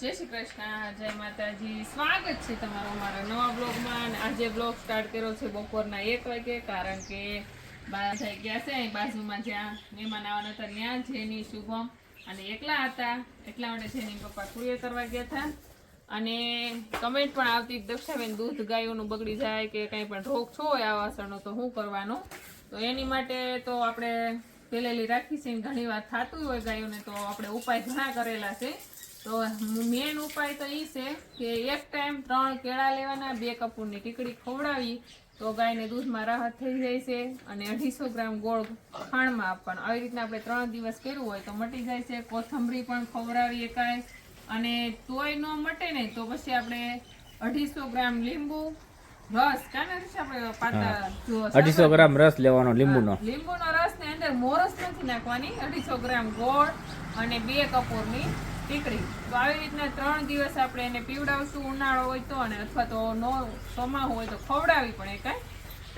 જય શ્રી કૃષ્ણ, જય માતાજી. સ્વાગત છે તમારું મારા નવા બ્લોગમાં. આજે બ્લોગ સ્ટાર્ટ કર્યો છે બપોરના એક વાગે, કારણ કે બહાર થઈ ગયા છે અહીં બાજુમાં જ્યાં મહેમાન આવવાના હતા, ત્યાં જેની શુભમ અને એકલા હતા. એટલા માટે જેની પપ્પા કુરિયર કરવા ગયા હતા. અને કમેન્ટ પણ આવતી દક્ષાબેન દૂધ ગાયોનું બગડી જાય કે કંઈ પણ રોગ છો હોય આ વાસણનો તો શું કરવાનું? તો એની માટે તો આપણે પેલેલી રાખી છે ઘણી વાર થતું હોય ગાયોને, તો આપણે ઉપાય ઘણા કરેલા છે. તો મેન ઉપાય તો એ છે કે એક ટાઈમ ત્રણ કેળા લેવાના બે કપૂરની ટીકડી ખવડાવી તો ગાયને દૂધમાં રાહત થઈ જાય છે અને અઢીસો ગ્રામ ગોળ ખાણમાં આપવાનું. આવી રીતના આપણે ત્રણ દિવસ કર્યું હોય તો મટી જાય છે. કોથમરી પણ ખવડાવી એકાય અને તોય ન મટે ને તો પછી આપણે અઢીસો ગ્રામ લીંબુ રસ. કાને રસ આપણે પાતા જો અઢીસો ગ્રામ રસ લેવાનો લીંબુનો. લીંબુનો રસ ને અંદર મોરસ નથી નાખવાની. અઢીસો ગ્રામ ગોળ અને બે કપૂરની ટીકડી તો આવી રીતના ત્રણ દિવસ આપણે એને પીવડાવશું, ઉનાળો હોય તો અને અથવા તો નો ચોમાસું હોય તો ખવડાવી પણ એકાય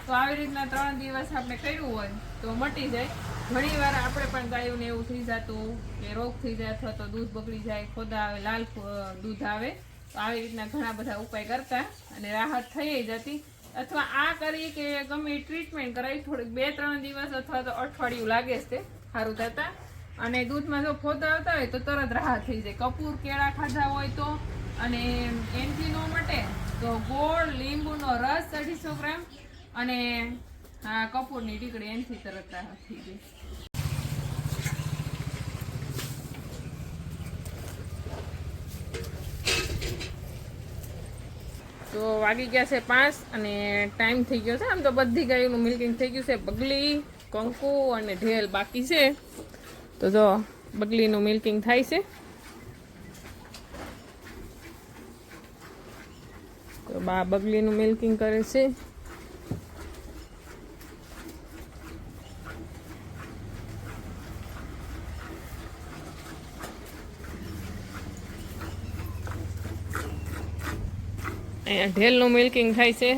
તો આવી રીતના ત્રણ દિવસ આપણે કર્યું હોય તો મટી જાય. ઘણીવાર આપણે પણ ગાયોને એવું થઈ જતું કે રોગ થઈ જાય અથવા તો દૂધ બગડી જાય, ખોદા આવે, લાલ દૂધ આવે. તો આવી રીતના ઘણા બધા ઉપાય કરતા અને રાહત થઈ જતી. અથવા આ કરી કે ગમે ટ્રીટમેન્ટ કરાવી થોડીક બે ત્રણ દિવસ અથવા તો અઠવાડિયું લાગે છે. સારું થતા. અને દૂધમાં જો ફોદા આવતા હોય તો તરત રાહત થઈ જાય. કપૂર કેળા ખાધા હોય તો અને એનથી નો મટે તો ગોળ, લીંબુનો રસ અઢીસો ગ્રામ અને, હા, કપૂરની ટીકડી એનથી તરત રાહત થઈ જાય. તો વાગી ગયા છે પાંચ અને ટાઈમ થઈ ગયો છે. આમ તો બધી ગાયોનું મિલ્કિંગ થઈ ગયું છે. બગલી, કંકુ અને ઢેલ બાકી છે. તો જો બગલીનું મિલ્કિંગ થાય છે. તો બા બગલીનું મિલ્કિંગ કરે છે. અહીંયા ઢેલનું મિલ્કિંગ થાય છે.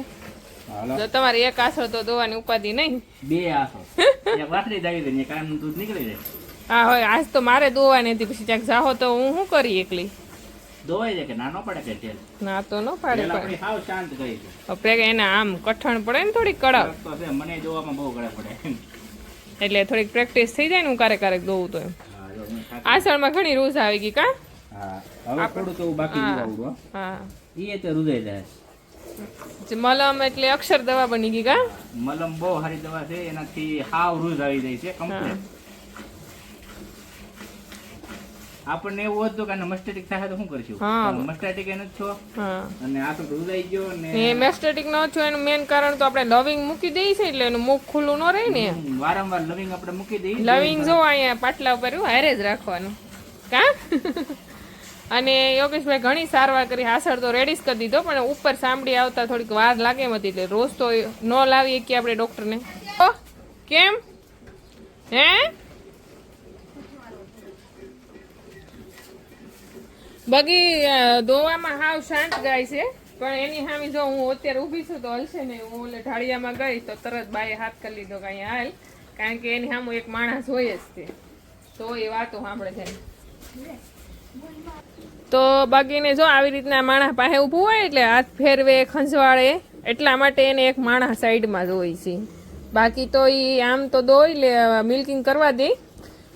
તો તમારે એક આસો તો દોવાની ઉપાધિ નહીં. બે આસો એક વાસળી દાવી દે દૂધ નીકળી જાય. હા હોય આજ તો મારે દોવાની હતી પછી ક્યાંક જાહો તો હું શું કરી એકલી? દોવાઈ જાય કે નાનો પડે કે તેલ ના તો ન પાડે પડે સાવ શાંત ગઈ છે. આપણે એને આમ કઠણ પડે ને થોડીક કડક તો છે મને જોવામાં બહુ કડક પડે. એટલે થોડીક પ્રેક્ટિસ થઈ જાય ને હું ક્યારેક ક્યારેક દોવું તો એમ. આસળમાં ઘણી રૂઝ આવી ગઈ કા? હા હવે થોડું તો બાકી હા. દુવાવું હો. હા. ઈ તે રુદાઈ જાય. મલમ એટલે અક્ષર દવા બની ગઈ કા? મલમ બહુ સારી દવા છે એનાથી હાવ રૂઝ આવી જાય છે કમ્પ્લીટ આપણને એવું હતું કે મસ્ટેટિક થાય તો શું કરશું? મસ્ટેટિક એનો છો. હા. અને આ તો રૂદાઈ ગયો એ મસ્ટેટિક નો છો એનું મેન કારણ તો આપણે લવિંગ મૂકી દઈએ છે એટલે એનું મુખ ખુલ્લું ન રહે ને. વારંવાર લવિંગ આપણે મૂકી દઈએ લવિંગ જો અહીંયા પાટલા ઉપર હારે જ રાખવાનું. કા? અને યોગેશભાઈ ઘણી સારવાર કરી હાસળ તો રેડી જ કરી દીધો પણ ઉપર સાંભળી આવતા થોડીક વાર લાગે એમ હતી એટલે રોજ તો ન લાવીએ કે આપણે ડૉક્ટરને કેમ? હે? બગી દોવામાં હાવ શાંત ગાય છે. પણ એની સામે જો હું અત્યારે ઊભી છું તો હલશે ને હું ઓલે ઢાળિયામાં ગઈ તો તરત બાએ હાથ કરી લીધો કે અહીંયા હાલ. કારણ કે એની સામે એક માણસ હોય જ તે. તો એ વાતો સાંભળે છે. તો બાકીને જો આવી રીતના માણસ પાસે ઊભું હોય એટલે હાથ ફેરવે, ખંજવાળે. એટલા માટે એને એક માણસ સાઈડમાં જ હોય છે. બાકી તો એ આમ તો દોઈ લે મિલ્કિંગ કરવા દે.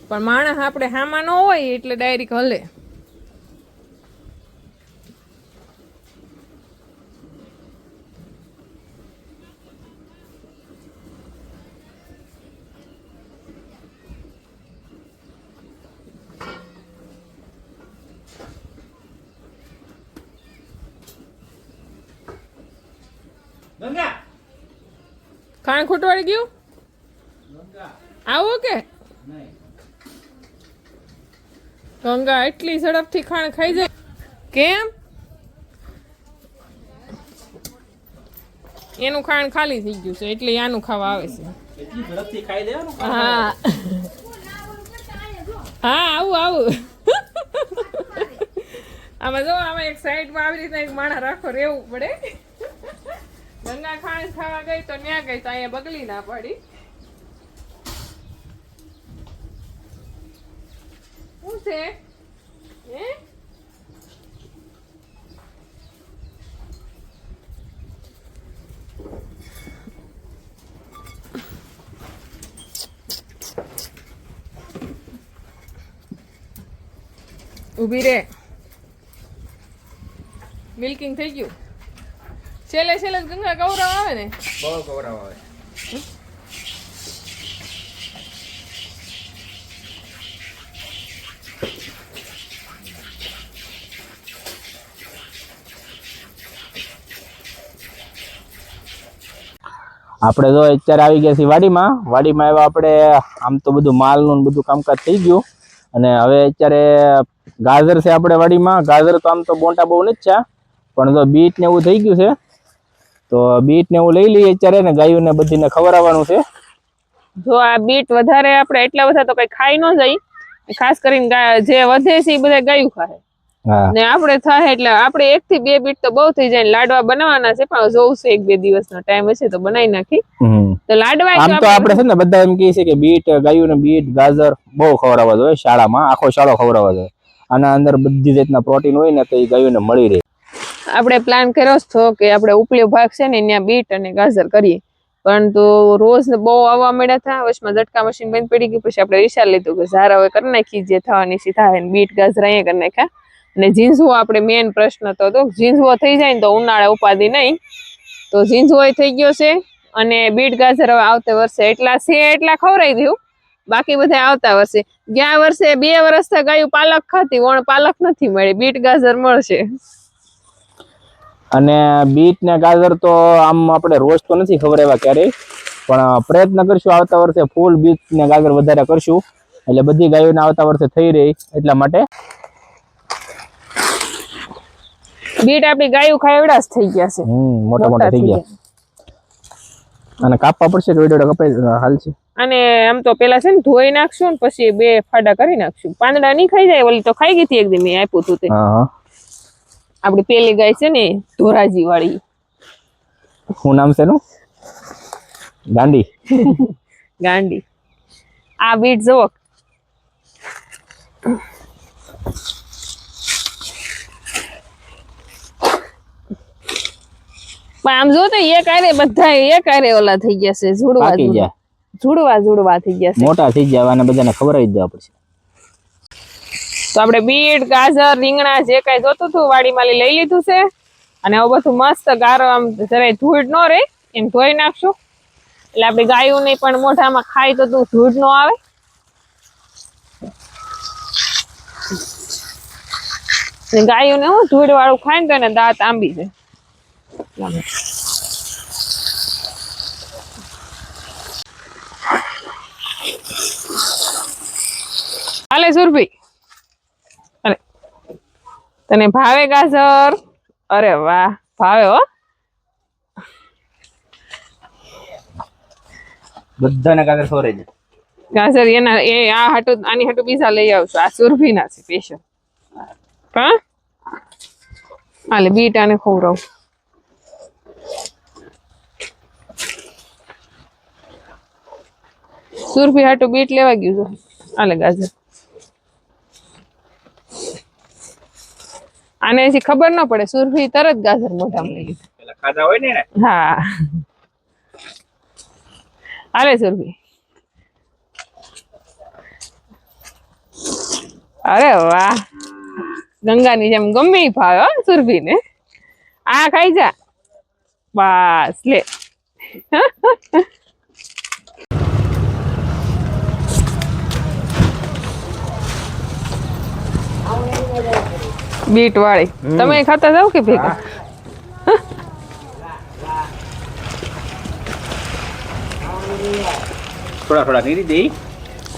પણ માણસ આપણે હામાં ન હોય એટલે ડાયરેક્ટ હલે ગંગા ખાણ ખૂટવાડી ગયું? આવું કે? ગંગા એટલી ઝડપથી ખાણ ખાઈ જાય. કેમ? એનું ખાણ ખાલી થઈ ગયું છે એટલે આનું ખાવા આવે છે. હા. હા આવું આવું. આમાં જો આમાં એક સાઈડમાં આવી રીતના એક માણસ રાખો રહેવું પડે. ગંગા ખાણ ખાવા ગઈ તો ત્યાં ગઈ તો અહીંયા બગલી ના પડી. શું છે? ઊભી રે. મિલ્કિંગ થઈ ગયું. છેલ્લે છેલ્લે ગંગા ગૌરવ આવે ને? બહુ ગૌરવ આવે. આપણે જો અત્યારે આવી ગયા છીએ વાડીમાં. વાડીમાં આવ્યા આપણે આમ તો બધું માલનું બધું કામકાજ થઈ ગયું. અને હવે અત્યારે ગાજર છે આપણે વાડીમાં. ગાજર તો આમ તો બોટા બહુ નથી છે પણ જો બીટ ને એવું થઈ ગયું છે તો બીટ ને એવું લઈ લઈએ અત્યારે ને ગાયોને બધીને ખવડાવવાનું છે. જો આ બીટ વધારે આપણે એટલા બધા તો કઈ ખાઈ ન જાય. ખાસ કરીને જે વધે છે એ બધા ગાયું ખાય. ને આપણે થાય એટલે આપણે એક થી બે બીટ તો બહુ થઈ જાય ને લાડવા બનાવવાના છે પણ જોઉં છે એક બે દિવસનો ટાઈમ હશે તો બનાવી નાખી. તો લાડવા આમ તો આપણે છે ને બધા એમ કહે છે કે બીટ ગાયોને બીટ ગાજર બહુ ખવડાવવા જોઈએ શાળામાં. આખો શાળો ખવડાવવા જોઈએ. આના અંદર બધી રીતના પ્રોટીન હોય ને તો એ ગાયોને મળી રહે. આપણે પ્લાન કર્યો હતો કે આપણે ઉપલ્યો ભાગ છે ને ત્યાં બીટ અને ગાજર કરીએ. પરંતુ રોજ બહુ આવવા મળ્યા હતા. વચમાં ઝટકા મશીન બંધ પડી ગયું પછી આપણે વિચાર લીધું કે ઝારા હવે કરી નાખી જે થવાની સી થાય બીટ, ગાજર અહીંયા કરી નાખ્યા. અને ઝીંઝવો આપણે મેઇન પ્રશ્ન તો ઝીંઝવો થઈ જાય ને તો ઉનાળે ઉપાધિ નહીં. તો ઝીંઝવો થઈ ગયો છે અને બીટ, ગાજર હવે આવતે વર્ષે એટલા છે એટલા ખવરાઈ ગયું બાકી બધા આવતા વર્ષે. ગયા વર્ષે બે વર્ષ ગાયું પાલક ખાતી વણ પાલક નથી મળી. બીટ, ગાજર મળશે. અને બીટ ને ગાજર તો આમ આપણે રોજ તો નથી ખબર એવા ક્યારેય. પણ પ્રયત્ન કરશું આવતા વર્ષે ફૂલ બીટ ને ગાજર વધારે કરશું. એટલે બધી ગાયોને આવતા વર્ષે થઈ રહી એટલા માટે. બીટ આપણી ગાયો ખાયવડા જ થઈ ગયા છે. હમ મોટા મોટા થઈ ગયા. અને કાપવા પડશે કે વીડિયો કપાઈ હાલ છે. અને આમ તો પેલા છે ને ધોઈ નાખશું ને પછી બે ફાડા કરી નાખશું. પાંદડા નહીં ખાઈ જાય ઓલી તો ખાઈ ગઈ હતી એક દી મેં આપ્યું હતું તે. હા. આપડી પેલી ગાય છે ને ધોરાજી વાળી શું નામ છે એનું? ગાંડી. ગાંડી. આ બીટ જુઓ. પણ આમ જો તો એક આરે બધા એક આરે ઓલા થઈ ગયા છે ઝુડવા ઝુડવા. ઝુડવા થઈ ગયા છે. મોટા થઈ ગયા અને બધાને ખબર જ દેવા પડશે. તો આપણે બીટ, ગાજર, રીંગણા જે કાંઈ જોતું હતું વાડીમાં લઈ લીધું છે. અને હવે બધું મસ્ત ગારો, આમ જરાય ધૂળ ન રહે, એમ ધોઈ નાખશું. એટલે આપણી ગાયોને પણ મોઢામાં ખાય તો તું ધૂળ ન આવે. ને ગાયોને હું ધૂળ વાળું ખાય ને તો એને દાંત આંબી જાય. હાલે સુરભી. તને ભાવે ગાજર? અરે વાહ ભાવે હો. બધાને ગાજર ખવડાવી છે ગાજર એના એ આ હાટુ આની હાટુ બીજા લઈ આવશું આ સુરભીના છે સ્પેશિયલ હા? હાલે બીટ આને ખવડાવું. સુરભી હાટુ બીટ લેવા ગયું છે. હાલે ગાજર. આને એથી ખબર ન પડે સુરભી તરત ગાજર મોઢામાં લઈ લીધું. ખાધા હોય ને હા. હાલે સુરભી. અરે વાહ. ગંગાની જેમ ગમે ભાવે હો સુરભીને. આ ખાઈ જા. બસ લે. બીટ વાળી તમે ખાતા જાવ કે ભેગા? થોડા થોડા નીરી દે.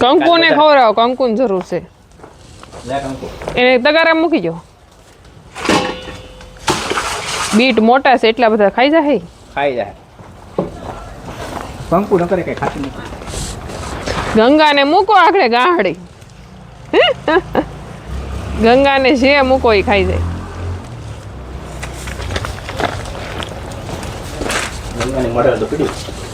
કંકુ ને ખવડાવો કંકુ જરૂર છે. એને તગારા મૂકી જો બીટ મોટા છે એટલા બધા ખાઈ જાય? ખાઈ જાય. કંકુ ન કરે કઈ ખાતું નથી. ગંગાને મૂકો આખડે ગાહડી ગંગાને જે મૂકો એ ખાઈ જાય. ગંગાની મળે તો પીડ્યું.